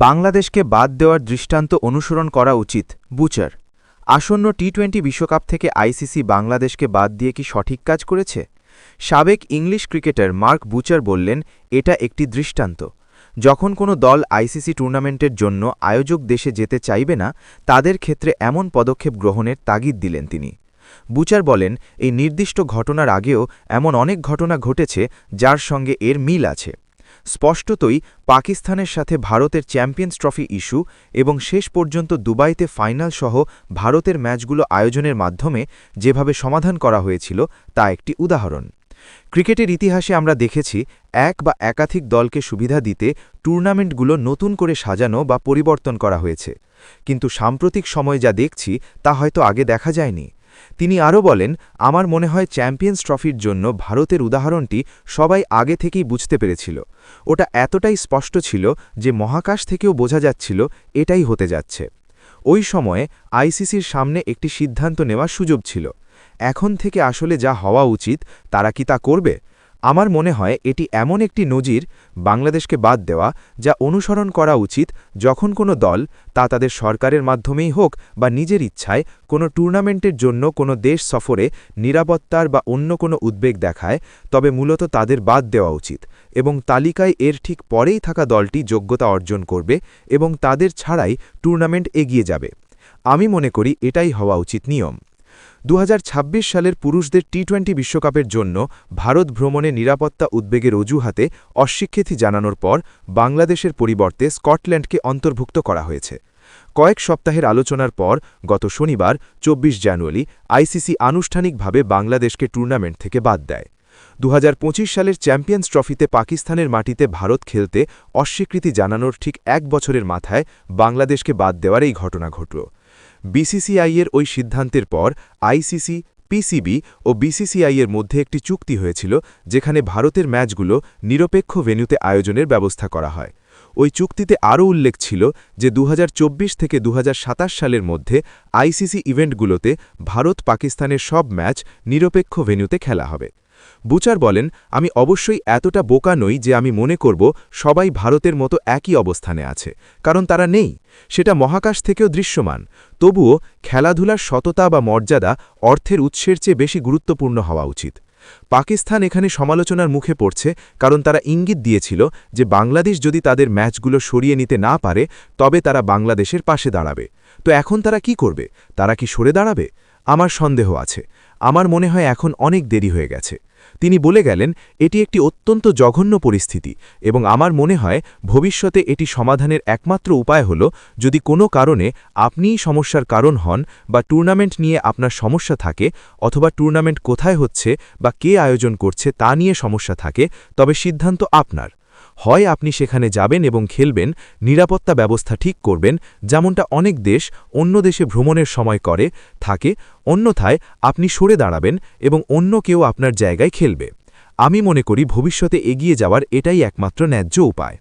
বাংলাদেশকে বাদ দেওয়ার দৃষ্টান্ত অনুসরণ করা উচিত, বুচার। আসন্ন টি টোয়েন্টি বিশ্বকাপ থেকে আইসিসি বাংলাদেশকে বাদ দিয়ে কি সঠিক কাজ করেছে? সাবেক ইংলিশ ক্রিকেটার মার্ক বুচার বললেন, এটা একটি দৃষ্টান্ত। যখন কোনো দল আইসিসি টুর্নামেন্টের জন্য আয়োজক দেশে যেতে চাইবে না, তাদের ক্ষেত্রে এমন পদক্ষেপ গ্রহণের তাগিদ দিলেন তিনি। বুচার বলেন, এই নির্দিষ্ট ঘটনার আগেও এমন অনেক ঘটনা ঘটেছে, যার সঙ্গে এর মিল আছে। স্পষ্টতই পাকিস্তানের সাথে ভারতের চ্যাম্পিয়ন্স ট্রফি ইস্যু এবং শেষ পর্যন্ত দুবাইতে ফাইনাল সহ ভারতের ম্যাচগুলো আয়োজনের মাধ্যমে যেভাবে সমাধান করা হয়েছিল, তা একটি উদাহরণ। ক্রিকেটের ইতিহাসে আমরা দেখেছি এক বা একাধিক দলকে সুবিধা দিতে টুর্নামেন্টগুলো নতুন করে সাজানো বা পরিবর্তন করা হয়েছে। কিন্তু সাম্প্রতিক সময় যা দেখছি, তা হয়তো আগে দেখা যায়নি। তিনি আরও বলেন, আমার মনে হয় চ্যাম্পিয়ন্স ট্রফির জন্য ভারতের উদাহরণটি সবাই আগে থেকেই বুঝতে পেরেছিল। ওটা এতটাই স্পষ্ট ছিল যে মহাকাশ থেকেও বোঝা যাচ্ছিল এটাই হতে যাচ্ছে। ওই সময়ে আইসিসির সামনে একটি সিদ্ধান্ত নেওয়ার সুযোগ ছিল। এখন থেকে আসলে যা হওয়া উচিত, তারা কি তা করবে? আমার মনে হয় এটি এমন একটি নজির বাংলাদেশকে বাদ দেওয়া যা অনুসরণ করা উচিত যখন কোনো দল, তা তাদের সরকারের মাধ্যমেই হোক বা নিজের ইচ্ছায়, কোনো টুর্নামেন্টের জন্য কোনো দেশ সফরে নিরাপত্তার বা অন্য কোনো উদ্বেগ দেখায়, তবে মূলত তাদের বাদ দেওয়া উচিত এবং তালিকায় এর ঠিক পরেই থাকা দলটি যোগ্যতা অর্জন করবে এবং তাদের ছাড়াই টুর্নামেন্ট এগিয়ে যাবে। আমি মনে করি এটাই হওয়া উচিত নিয়ম। দু হাজার ছাব্বিশ সালের পুরুষদের টি টোয়েন্টি বিশ্বকাপের জন্য ভারত ভ্রমণে নিরাপত্তা উদ্বেগের অজুহাতে অস্বীকৃতি জানানোর পর বাংলাদেশের পরিবর্তে স্কটল্যান্ডকে অন্তর্ভুক্ত করা হয়েছে। কয়েক সপ্তাহের আলোচনার পর গত শনিবার ২৪ জানুয়ারি, আইসিসি আনুষ্ঠানিকভাবে বাংলাদেশকে টুর্নামেন্ট থেকে বাদ দেয়। দু হাজার পঁচিশ সালের চ্যাম্পিয়ন্স ট্রফিতে পাকিস্তানের মাটিতে ভারত খেলতে অস্বীকৃতি জানানোর ঠিক এক বছরের মাথায় বাংলাদেশকে বাদ দেওয়ার এই ঘটনা ঘটল। বিসিসিআইয়ের ওই সিদ্ধান্তের পর আইসিসি, পিসিবি ও বিসিসিআইয়ের মধ্যে একটি চুক্তি হয়েছিল, যেখানে ভারতের ম্যাচগুলো নিরপেক্ষ ভেন্যুতে আয়োজনের ব্যবস্থা করা হয়। ওই চুক্তিতে আরও উল্লেখ ছিল যে দু হাজার চব্বিশ থেকে দুহাজার সাতাশ সালের মধ্যে আইসিসি ইভেন্টগুলোতে ভারত পাকিস্তানের সব ম্যাচ নিরপেক্ষ ভেন্যুতে খেলা হবে। বুচার বলেন, আমি অবশ্যই এতটা বোকা নই যে আমি মনে করব সবাই ভারতের মতো একই অবস্থানে আছে, কারণ তারা নেই। সেটা মহাকাশ থেকেও দৃশ্যমান। তবুও খেলাধুলার সততা বা মর্যাদা অর্থের উৎসের চেয়ে বেশি গুরুত্বপূর্ণ হওয়া উচিত। পাকিস্তান এখানে সমালোচনার মুখে পড়ছে কারণ তারা ইঙ্গিত দিয়েছিল যে বাংলাদেশ যদি তাদের ম্যাচগুলো সরিয়ে নিতে না পারে, তবে তারা বাংলাদেশের পাশে দাঁড়াবে। তো এখন তারা কি করবে? তারা কি সরে দাঁড়াবে? আমার সন্দেহ আছে। আমার মনে হয় এখন অনেক দেরি হয়ে গেছে। তিনি বলে গেলেন, এটি একটি অত্যন্ত জঘন্য পরিস্থিতি এবং আমার মনে হয় ভবিষ্যতে এটি সমাধানের একমাত্র উপায় হল যদি কোনো কারণে আপনিই সমস্যার কারণ হন বা টুর্নামেন্ট নিয়ে আপনার সমস্যা থাকে অথবা টুর্নামেন্ট কোথায় হচ্ছে বা কে আয়োজন করছে তা নিয়ে সমস্যা থাকে, তবে সিদ্ধান্ত আপনার। হয় আপনি সেখানে যাবেন এবং খেলবেন, নিরাপত্তা ব্যবস্থা ঠিক করবেন, যেমনটা অনেক দেশ অন্য দেশে ভ্রমণের সময় করে, থাকে, অন্যথায় আপনি সরে দাঁড়াবেন এবং অন্য কেউ আপনার জায়গায় খেলবে। আমি মনে করি ভবিষ্যতে এগিয়ে যাওয়ার এটাই একমাত্র ন্যায্য উপায়।